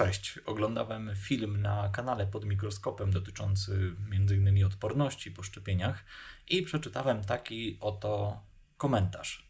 Cześć, oglądałem film na kanale pod mikroskopem dotyczący m.in. odporności po szczepieniach i przeczytałem taki oto komentarz.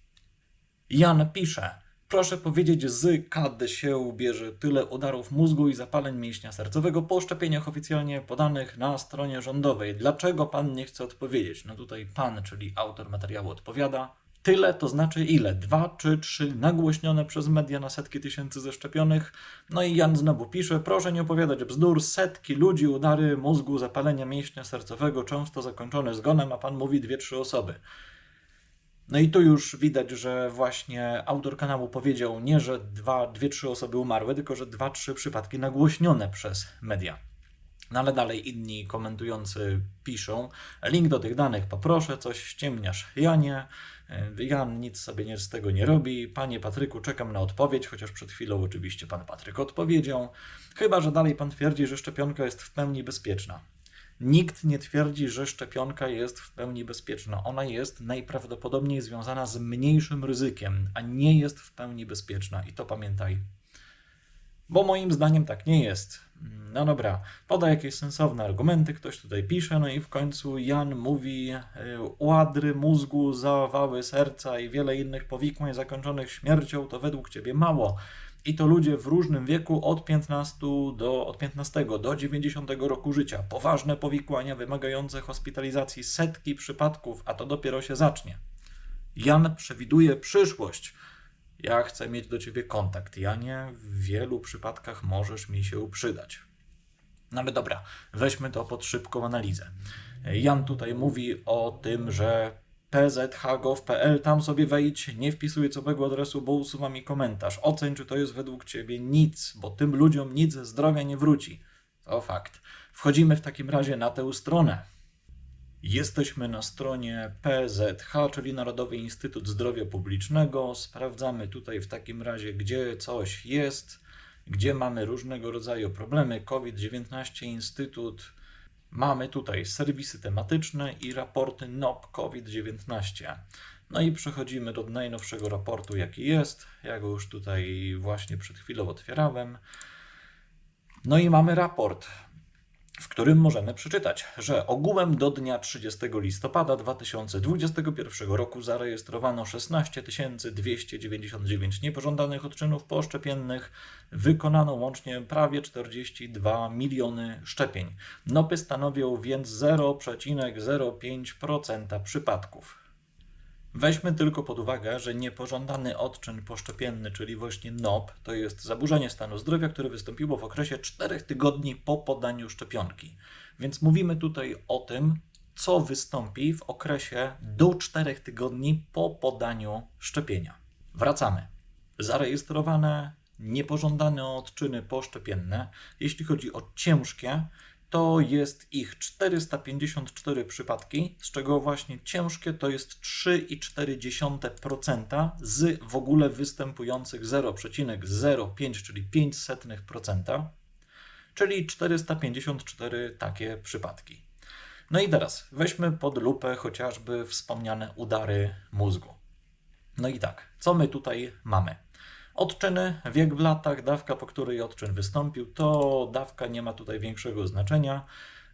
Jan pisze: Proszę powiedzieć, z kad się bierze tyle udarów mózgu i zapaleń mięśnia sercowego po szczepieniach oficjalnie podanych na stronie rządowej. Dlaczego pan nie chce odpowiedzieć? No tutaj pan, czyli autor materiału, odpowiada. Tyle to znaczy ile? Dwa czy trzy nagłośnione przez media na setki tysięcy zaszczepionych? No i Jan znowu pisze, proszę nie opowiadać bzdur, setki ludzi, udary mózgu, zapalenia mięśnia sercowego, często zakończone zgonem, a pan mówi dwie, trzy osoby. No i tu już widać, że właśnie autor kanału powiedział nie, że dwa, dwie, trzy osoby umarły, tylko że dwa, trzy przypadki nagłośnione przez media. No ale dalej inni komentujący piszą, link do tych danych poproszę, coś ściemniasz Janie, E, Jan nic sobie nie, z tego nie robi. Panie Patryku, czekam na odpowiedź, chociaż przed chwilą oczywiście pan Patryk odpowiedział. Chyba, że dalej pan twierdzi, że szczepionka jest w pełni bezpieczna. Nikt nie twierdzi, że szczepionka jest w pełni bezpieczna. Ona jest najprawdopodobniej związana z mniejszym ryzykiem, a nie jest w pełni bezpieczna. I to pamiętaj. Bo moim zdaniem tak nie jest. No dobra, poda jakieś sensowne argumenty, ktoś tutaj pisze, no i w końcu Jan mówi y, ładry mózgu, zawały serca i wiele innych powikłań zakończonych śmiercią to według ciebie mało. I to ludzie w różnym wieku od 15 do, od 15 do 90 roku życia. Poważne powikłania wymagające hospitalizacji setki przypadków, a to dopiero się zacznie. Jan przewiduje przyszłość. Ja chcę mieć do ciebie kontakt. Janie, w wielu przypadkach możesz mi się przydać. No ale dobra, weźmy to pod szybką analizę. Jan tutaj mówi o tym, że pzhgov.pl, tam sobie wejdź, nie wpisuj całego adresu, bo usuwa mi komentarz. Oceń, czy to jest według Ciebie nic, bo tym ludziom nic zdrowia nie wróci. To fakt. Wchodzimy w takim razie na tę stronę. Jesteśmy na stronie PZH, czyli Narodowy Instytut Zdrowia Publicznego. Sprawdzamy tutaj w takim razie, gdzie coś jest gdzie mamy różnego rodzaju problemy. COVID-19 Instytut, mamy tutaj serwisy tematyczne i raporty NOP COVID-19. No i przechodzimy do najnowszego raportu, jaki jest. Ja go już tutaj właśnie przed chwilą otwierałem. No i mamy raport którym możemy przeczytać, że ogółem do dnia 30 listopada 2021 roku zarejestrowano 16 299 niepożądanych odczynów poszczepiennych, wykonano łącznie prawie 42 miliony szczepień. NOPy stanowią więc 0,05% przypadków. Weźmy tylko pod uwagę, że niepożądany odczyn poszczepienny, czyli właśnie NOP, to jest zaburzenie stanu zdrowia, które wystąpiło w okresie 4 tygodni po podaniu szczepionki. Więc mówimy tutaj o tym, co wystąpi w okresie do 4 tygodni po podaniu szczepienia. Wracamy. Zarejestrowane niepożądane odczyny poszczepienne, jeśli chodzi o ciężkie, to jest ich 454 przypadki, z czego właśnie ciężkie to jest 3,4% z w ogóle występujących 0,05, czyli 0,05%, czyli 454 takie przypadki. No i teraz weźmy pod lupę chociażby wspomniane udary mózgu. No i tak, co my tutaj mamy? Odczyny, wiek w latach, dawka, po której odczyn wystąpił, to dawka nie ma tutaj większego znaczenia.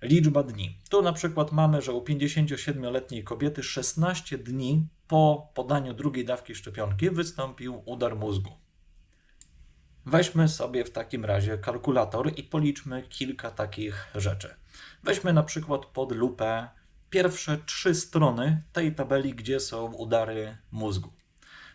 Liczba dni. Tu na przykład mamy, że u 57-letniej kobiety 16 dni po podaniu drugiej dawki szczepionki wystąpił udar mózgu. Weźmy sobie w takim razie kalkulator i policzmy kilka takich rzeczy. Weźmy na przykład pod lupę pierwsze trzy strony tej tabeli, gdzie są udary mózgu.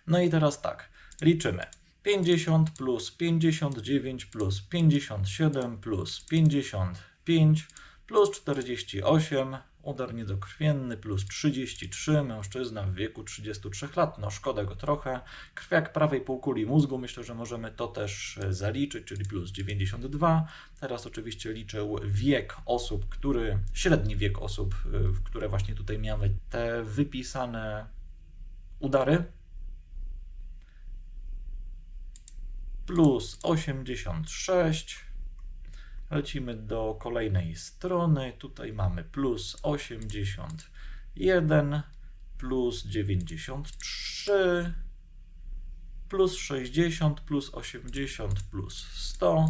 No i teraz tak, liczymy. 50 plus 59 plus 57 plus 55 plus 48, udar niedokrwienny plus 33, mężczyzna w wieku 33 lat, no szkoda go trochę. Krwiak prawej półkuli mózgu, myślę, że możemy to też e, zaliczyć, czyli plus 92. Teraz oczywiście liczę wiek osób, który, średni wiek osób, e, które właśnie tutaj miały te wypisane udary. Plus 86. Lecimy do kolejnej strony. Tutaj mamy plus 81, plus 93, plus 60, plus 80, plus 100,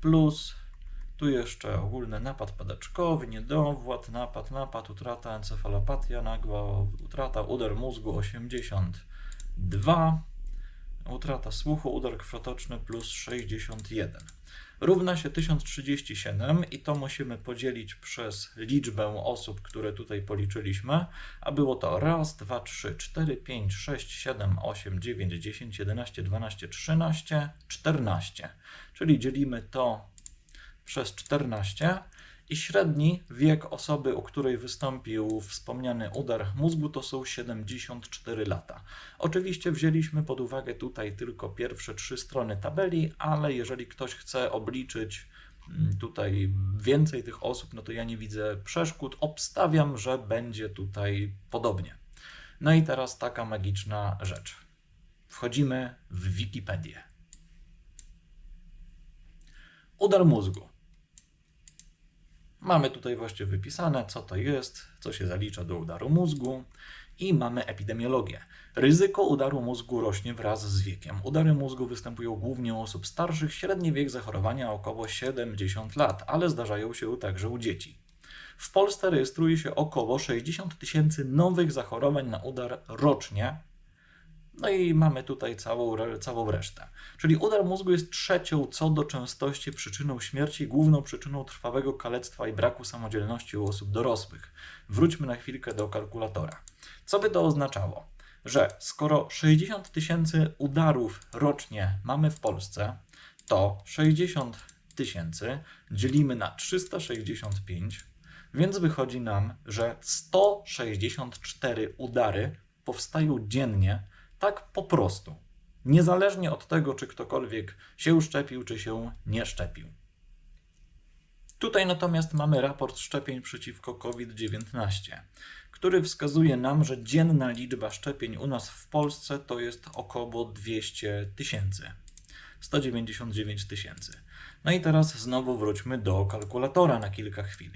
plus tu jeszcze ogólny napad padaczkowy, niedowład, napad, napad, utrata, encefalopatia, nagła utrata, udar mózgu 82, utrata słuchu, udar krwotoczny plus 61. Równa się 1037 i to musimy podzielić przez liczbę osób, które tutaj policzyliśmy, a było to raz, dwa, trzy, cztery, pięć, sześć, siedem, osiem, dziewięć, dziesięć, jedenaście, dwanaście, trzynaście, czternaście. Czyli dzielimy to przez 14 i średni wiek osoby, u której wystąpił wspomniany udar mózgu, to są 74 lata. Oczywiście wzięliśmy pod uwagę tutaj tylko pierwsze trzy strony tabeli, ale jeżeli ktoś chce obliczyć mm, tutaj więcej tych osób, no to ja nie widzę przeszkód. Obstawiam, że będzie tutaj podobnie. No i teraz taka magiczna rzecz. Wchodzimy w Wikipedię. Udar mózgu. Mamy tutaj właściwie wypisane, co to jest, co się zalicza do udaru mózgu i mamy epidemiologię. Ryzyko udaru mózgu rośnie wraz z wiekiem. Udary mózgu występują głównie u osób starszych, średni wiek zachorowania około 70 lat, ale zdarzają się także u dzieci. W Polsce rejestruje się około 60 tysięcy nowych zachorowań na udar rocznie, no i mamy tutaj całą, całą resztę. Czyli udar mózgu jest trzecią co do częstości przyczyną śmierci, główną przyczyną trwałego kalectwa i braku samodzielności u osób dorosłych. Wróćmy na chwilkę do kalkulatora. Co by to oznaczało? Że skoro 60 tysięcy udarów rocznie mamy w Polsce, to 60 tysięcy dzielimy na 365, więc wychodzi nam, że 164 udary powstają dziennie tak po prostu. Niezależnie od tego, czy ktokolwiek się szczepił, czy się nie szczepił. Tutaj natomiast mamy raport szczepień przeciwko COVID-19, który wskazuje nam, że dzienna liczba szczepień u nas w Polsce to jest około 200 tysięcy. 199 tysięcy. No i teraz znowu wróćmy do kalkulatora na kilka chwil.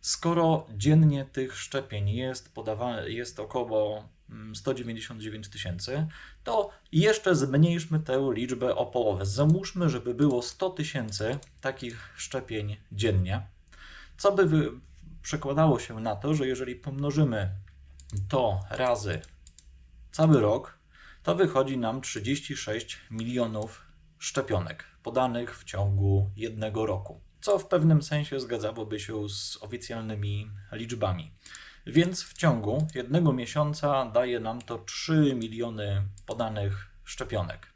Skoro dziennie tych szczepień jest podawane, jest około 199 mm, tysięcy, to jeszcze zmniejszmy tę liczbę o połowę. Zamóżmy, żeby było 100 tysięcy takich szczepień dziennie, co by przekładało się na to, że jeżeli pomnożymy to razy cały rok, to wychodzi nam 36 milionów szczepionek podanych w ciągu jednego roku, co w pewnym sensie zgadzałoby się z oficjalnymi liczbami. Więc w ciągu jednego miesiąca daje nam to 3 miliony podanych szczepionek.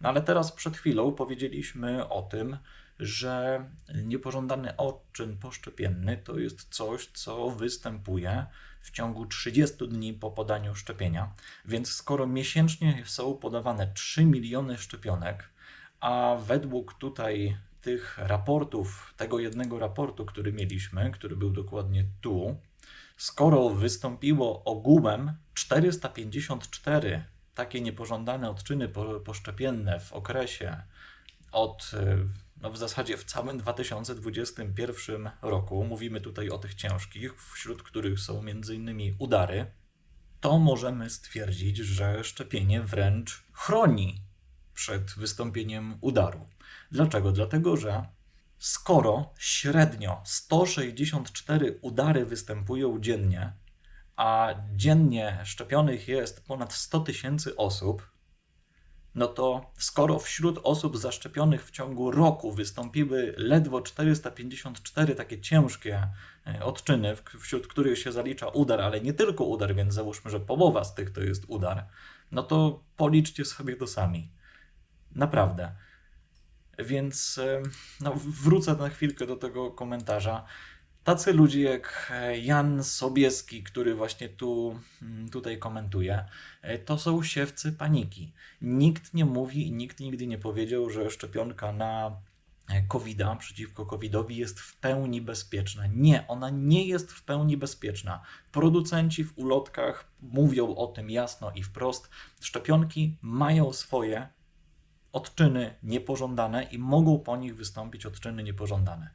No ale teraz przed chwilą powiedzieliśmy o tym, że niepożądany odczyn poszczepienny to jest coś, co występuje w ciągu 30 dni po podaniu szczepienia. Więc skoro miesięcznie są podawane 3 miliony szczepionek, a według tutaj tych raportów, tego jednego raportu, który mieliśmy, który był dokładnie tu, skoro wystąpiło ogółem 454 takie niepożądane odczyny poszczepienne w okresie od, no w zasadzie w całym 2021 roku, mówimy tutaj o tych ciężkich, wśród których są m.in. udary, to możemy stwierdzić, że szczepienie wręcz chroni przed wystąpieniem udaru. Dlaczego? Dlatego, że skoro średnio 164 udary występują dziennie, a dziennie szczepionych jest ponad 100 tysięcy osób, no to skoro wśród osób zaszczepionych w ciągu roku wystąpiły ledwo 454 takie ciężkie e, odczyny, wśród których się zalicza udar, ale nie tylko udar, więc załóżmy, że połowa z tych to jest udar, no to policzcie sobie to sami. Naprawdę. Więc no, wrócę na chwilkę do tego komentarza. Tacy ludzie jak e, Jan Sobieski, który właśnie tu, mm, tutaj komentuje, e, to są siewcy paniki. Nikt nie mówi i nikt nigdy nie powiedział, że szczepionka na e, covid przeciwko COVID-owi jest w pełni bezpieczna. Nie, ona nie jest w pełni bezpieczna. Producenci w ulotkach mówią o tym jasno i wprost. Szczepionki mają swoje odczyny niepożądane i mogą po nich wystąpić odczyny niepożądane.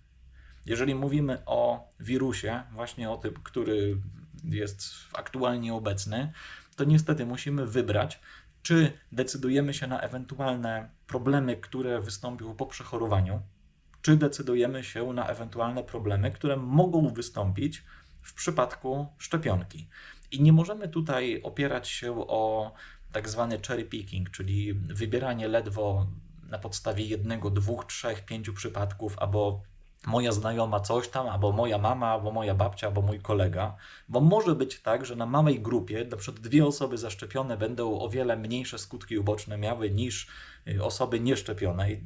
Jeżeli mówimy o wirusie, właśnie o tym, który jest aktualnie obecny, to niestety musimy wybrać, czy decydujemy się na ewentualne problemy, które wystąpią po przechorowaniu, czy decydujemy się na ewentualne problemy, które mogą wystąpić w przypadku szczepionki. I nie możemy tutaj opierać się o tak zwany cherry picking, czyli wybieranie ledwo na podstawie jednego, dwóch, trzech, pięciu przypadków, albo moja znajoma coś tam, albo moja mama, albo moja babcia, albo mój kolega, bo może być tak, że na małej grupie, na przykład dwie osoby zaszczepione będą o wiele mniejsze skutki uboczne miały niż y, osoby nieszczepione. I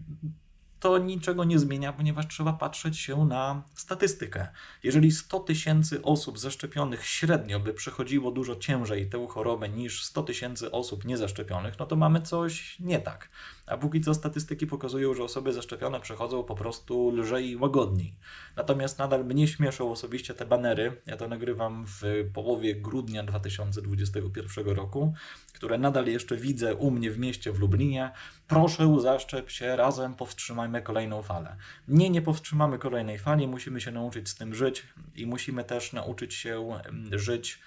to niczego nie zmienia, ponieważ trzeba patrzeć się na statystykę. Jeżeli 100 tysięcy osób zaszczepionych średnio by przechodziło dużo ciężej tę chorobę niż 100 tysięcy osób niezaszczepionych, no to mamy coś nie tak. A póki co statystyki pokazują, że osoby zaszczepione przechodzą po prostu lżej i łagodniej. Natomiast nadal mnie śmieszą osobiście te banery. Ja to nagrywam w połowie grudnia 2021 roku, które nadal jeszcze widzę u mnie w mieście w Lublinie. Proszę, zaszczep się, razem powstrzymajmy kolejną falę. Nie, nie powstrzymamy kolejnej fali, musimy się nauczyć z tym żyć i musimy też nauczyć się mm, żyć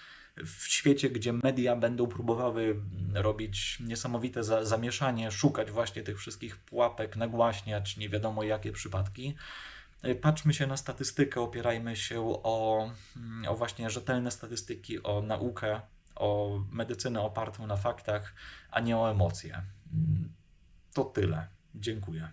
w świecie, gdzie media będą próbowały robić niesamowite za zamieszanie, szukać właśnie tych wszystkich pułapek, nagłaśniać nie wiadomo jakie przypadki. Patrzmy się na statystykę, opierajmy się o, o właśnie rzetelne statystyki, o naukę, o medycynę opartą na faktach, a nie o emocje. To tyle. Dziękuję.